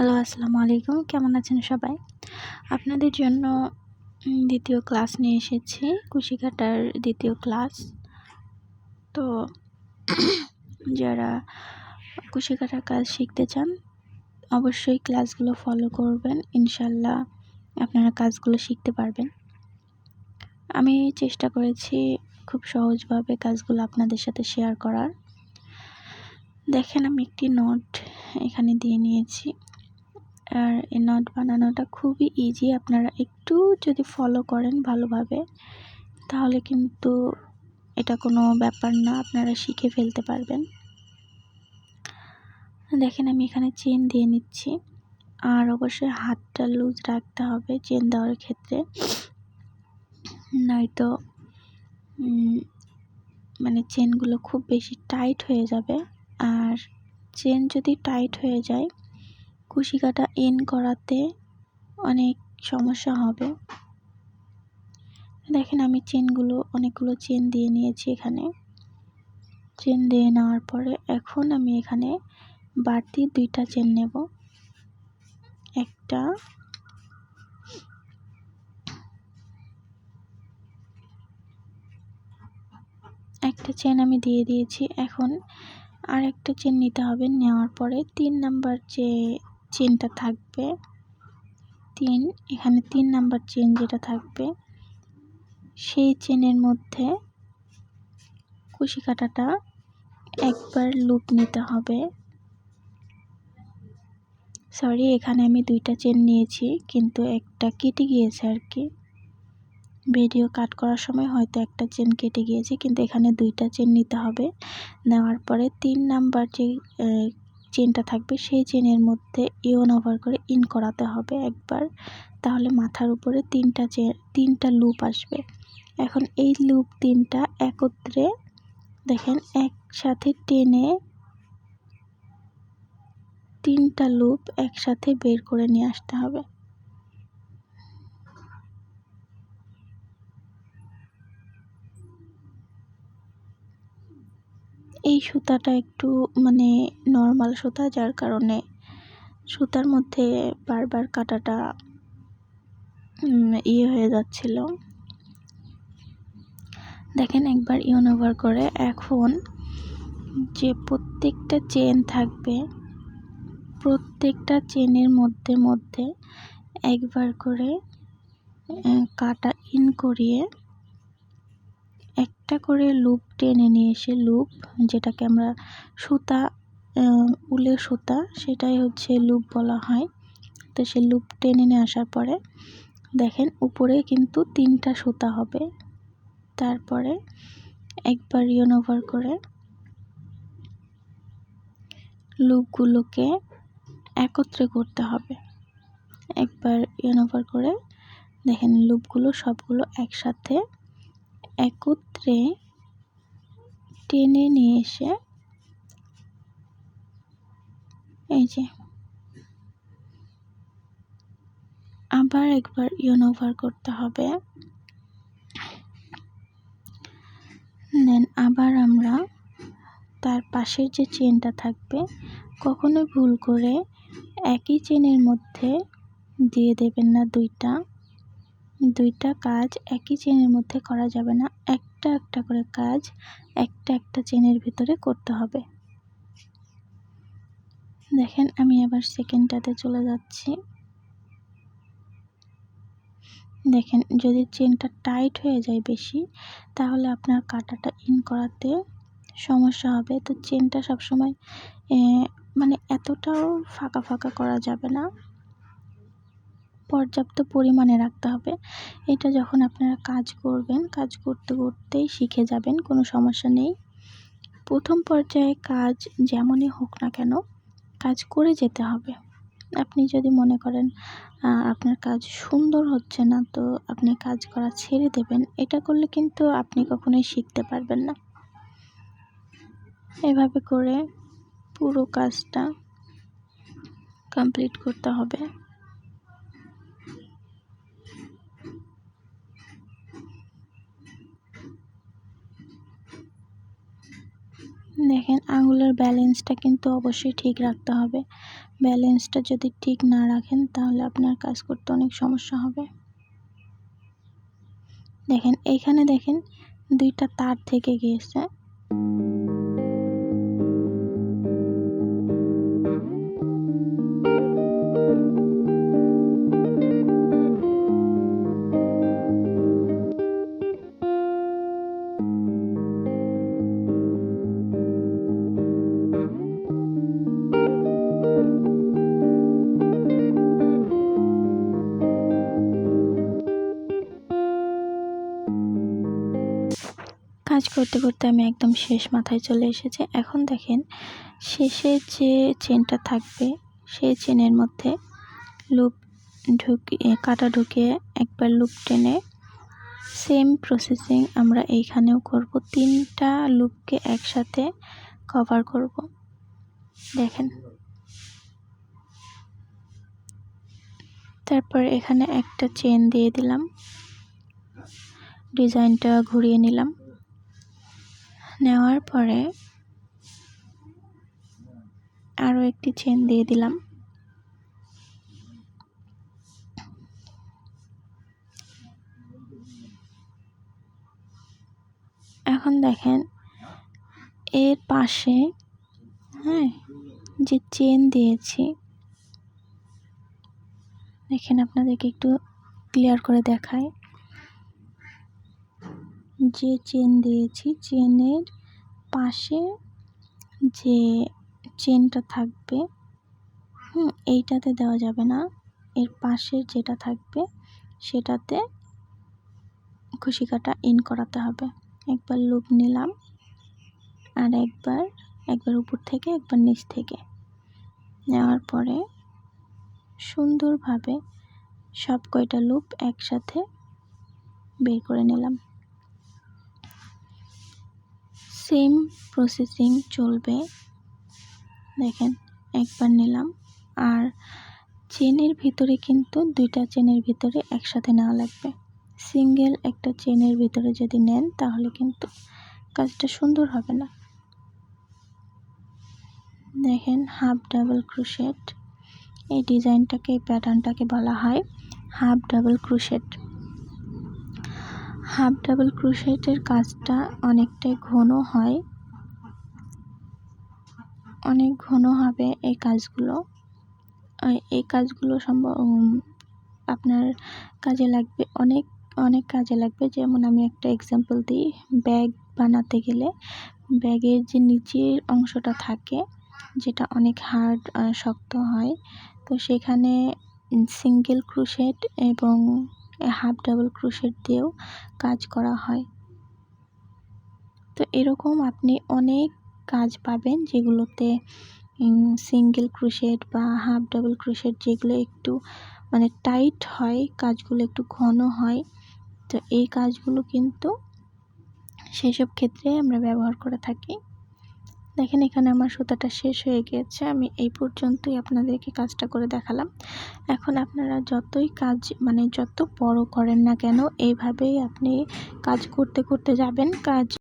Hello আসসালামু আলাইকুম কেমন আছেন সবাই? আপনাদের জন্য দ্বিতীয় ক্লাস নিয়ে এসেছি। কুশি কাটার দ্বিতীয় ক্লাস তো, যারা কুশি কাটার কাজ শিখতে চান, অবশ্যই ক্লাসগুলো ফলো করবেন। ইনশাল্লাহ আপনারা কাজগুলো শিখতে পারবেন। আমি চেষ্টা করেছি খুব সহজভাবে কাজগুলো আপনাদের সাথে শেয়ার করার। দেখেন, আমি একটি নোট এখানে দিয়ে নিয়েছি। আর এই নট বানানোটা খুবই ইজি আপনারা একটু যদি ফলো করেন ভালোভাবে, তাহলে কিন্তু এটা কোনো ব্যাপার না, আপনারা শিখে ফেলতে পারবেন। দেখেন আমি এখানে চেন দিয়ে নিচ্ছি। আর অবশ্যই হাতটা লুজ রাখতে হবে চেন দেওয়ার ক্ষেত্রে। নয়তো মানে চেনগুলো খুব বেশি টাইট হয়ে যাবে। আর চেন যদি টাইট হয়ে যায় কুশি কাটা ইন করাতে অনেক সমস্যা হবে। দেখেন আমি চেনগুলো অনেকগুলো চেন দিয়ে নিয়েছি এখানে। চেন দিয়ে নেওয়ার পরে এখন আমি এখানে বাড়তি দুইটা চেন নেব। একটা একটা চেন আমি দিয়ে দিয়েছি। এখন আর একটা চেন নিতে হবে। নেওয়ার পরে তিন নাম্বার যে চেনটা থাকবে। তিন, এখানে তিন নাম্বার চেন যেটা থাকবে, সেই চেনের মধ্যে কুশি কাটাটা একবার লুপ নিতে হবে। সরি এখানে আমি দুইটা চেন নিয়েছি, কিন্তু একটা কেটে গিয়েছে আর কি। ভিডিও কাট করার সময় হয়তো একটা চেন কেটে গিয়েছে, কিন্তু এখানে দুইটা চেন নিতে হবে। নেওয়ার পরে তিন নাম্বার যে চেনটা থাকবে, সেই চেনের মধ্যে ইয়ন ওভার করে ইন করাতে হবে একবার। তাহলে মাথার উপরে তিনটা চেন তিনটা লুপ আসবে। এখন এই লুপ তিনটা একত্রে দেখেন একসাথে টেনে তিনটা লুপ একসাথে বের করে নিয়ে আসতে হবে। এই সুতাটা একটু মানে নর্মাল সুতা, যার কারণে সুতার মধ্যে বারবার কাটাটা ইয়ে হয়ে যাচ্ছিল। দেখেন একবার ইউন ওভার করে, এখন যে প্রত্যেকটা চেন থাকবে, প্রত্যেকটা চেনের মধ্যে মধ্যে একবার করে কাটা ইন করিয়ে একটা করে লুপ টেনে নিয়ে এসে লুপ, যেটাকে আমরা সুতা উলের সুতা, সেটাই হচ্ছে লুপ বলা হয়। তো সে লুপ টেনে নিয়ে আসার পরে দেখেন উপরে কিন্তু তিনটা সুতা হবে। তারপরে একবার ইয়ন ওভার করে লুপগুলোকে একত্রে করতে হবে। একবার ইয়ন ওভার করে দেখেন লুপগুলো সবগুলো একসাথে একত্রে টেনে নিয়ে এসে এই যে আবার একবার ইয়ন ওভার করতে হবে। দেন আবার আমরা তার পাশের যে চেনটা থাকবে, কখনোই ভুল করে একই চেনের মধ্যে দিয়ে দেবেন না দুইটা। দুইটা কাজ একই চেনের মধ্যে করা যাবে না। একটা একটা করে কাজ একটা একটা চেনের ভিতরে করতে হবে। দেখেন, আমি আবার সেকেন্ডটাতে চলে যাচ্ছি। দেখেন, যদি চেনটা টাইট হয়ে যায় বেশি, তাহলে আপনার কাটাটা ইন করাতে সমস্যা হবে। তো চেনটা সবসময় মানে এতটাও ফাঁকা ফাঁকা করা যাবে না। পর্যাপ্ত পরিমাণে রাখতে হবে। এটা যখন আপনারা কাজ করবেন, কাজ করতে করতেই শিখে যাবেন, কোনো সমস্যা নেই। প্রথম পর্যায়ে কাজ যেমনই হোক না কেন, কাজ করে যেতে হবে। আপনি যদি মনে করেন আপনার কাজ সুন্দর হচ্ছে না, তো আপনি কাজ করা ছেড়ে দেবেন, এটা করলে কিন্তু আপনি কখনোই শিখতে পারবেন না। এভাবে করে পুরো কাজটা কমপ্লিট করতে হবে। দেখেন, আঙুলের ব্যালেন্সটা কিন্তু অবশ্যই ঠিক রাখতে হবে। ব্যালেন্সটা যদি ঠিক না রাখেন, তাহলে আপনার কাজ করতে অনেক সমস্যা হবে। দেখেন এইখানে দেখেন, দুইটা তার থেকে গিয়েছে। কাজ করতে করতে আমি একদম শেষ মাথায় চলে এসেছি। এখন দেখেন, শেষে যে চেনটা থাকবে, সেই চেনের মধ্যে লুপ ঢুকিয়ে, কাটা ঢুকিয়ে একবার লুপ টেনে সেম প্রসেসিং আমরা এইখানেও করব। তিনটা লুপকে একসাথে কভার করব। দেখেন। তারপর এখানে একটা চেন দিয়ে দিলাম। ডিজাইনটা ঘুরিয়ে নিলাম। নেওয়ার পরে আরও একটি চেন দিয়ে দিলাম। এখন দেখেন, এর পাশে হ্যাঁ যে চেন দিয়েছি, দেখেন আপনাদেরকে একটু ক্লিয়ার করে দেখায় যে চেন দিয়েছি, চেনের পাশে যে চেনটা থাকবে, হুম, এইটাতে দেওয়া যাবে না। এর পাশে যেটা থাকবে, সেটাতে খুশি কাটা ইন করাতে হবে। একবার লুপ নিলাম আর একবার একবার উপর থেকে, একবার নিচ থেকে। নেওয়ার পরে সুন্দরভাবে সব কয়টা লুপ একসাথে বের করে নিলাম। সেম প্রসেসিং চলবে। দেখেন, একবার নিলাম। আর চেনের ভিতরে কিন্তু দুইটা চেনের ভিতরে একসাথে নেওয়া লাগবে। সিঙ্গেল একটা চেনের ভিতরে যদি নেন, তাহলে কিন্তু কাজটা সুন্দর হবে না। দেখেন, হাফ ডাবল ক্রুশেট। এই ডিজাইনটাকে, প্যাটার্নটাকে বলা হয় half double crochet. Half double ক্রুশেটের কাজটা অনেকটাই ঘন হয়। অনেক ঘন হবে এই কাজগুলো। এই কাজগুলো সম্ভব আপনার কাজে লাগবে, অনেক অনেক কাজে লাগবে। যেমন আমি একটা এক্সাম্পল দিই, ব্যাগ বানাতে গেলে ব্যাগের যে নিচের অংশটা থাকে, যেটা অনেক হার্ড শক্ত হয়, তো সেখানে সিঙ্গেল ক্রুশেট এবং হাফ ডাবল ক্রুশেট দিয়েও কাজ করা হয়। তো এরকম আপনি অনেক কাজ পাবেন যেগুলোতে সিঙ্গেল ক্রুশেট বা হাফ ডাবল ক্রুশেট যেগুলো একটু মানে টাইট হয়, কাজগুলো একটু ঘন হয়, তো এই কাজগুলো কিন্তু সেসব ক্ষেত্রে আমরা ব্যবহার করে থাকি। দেখেন এখানে আমার সুতাটা শেষ হয়ে গিয়েছে, আমি এই পর্যন্তই আপনাদেরকে কাজটা করে দেখালাম। এখন আপনারা যতই কাজ মানে যত বড় করেন না কেন, এইভাবেই আপনি কাজ করতে করতে যাবেন। কাজ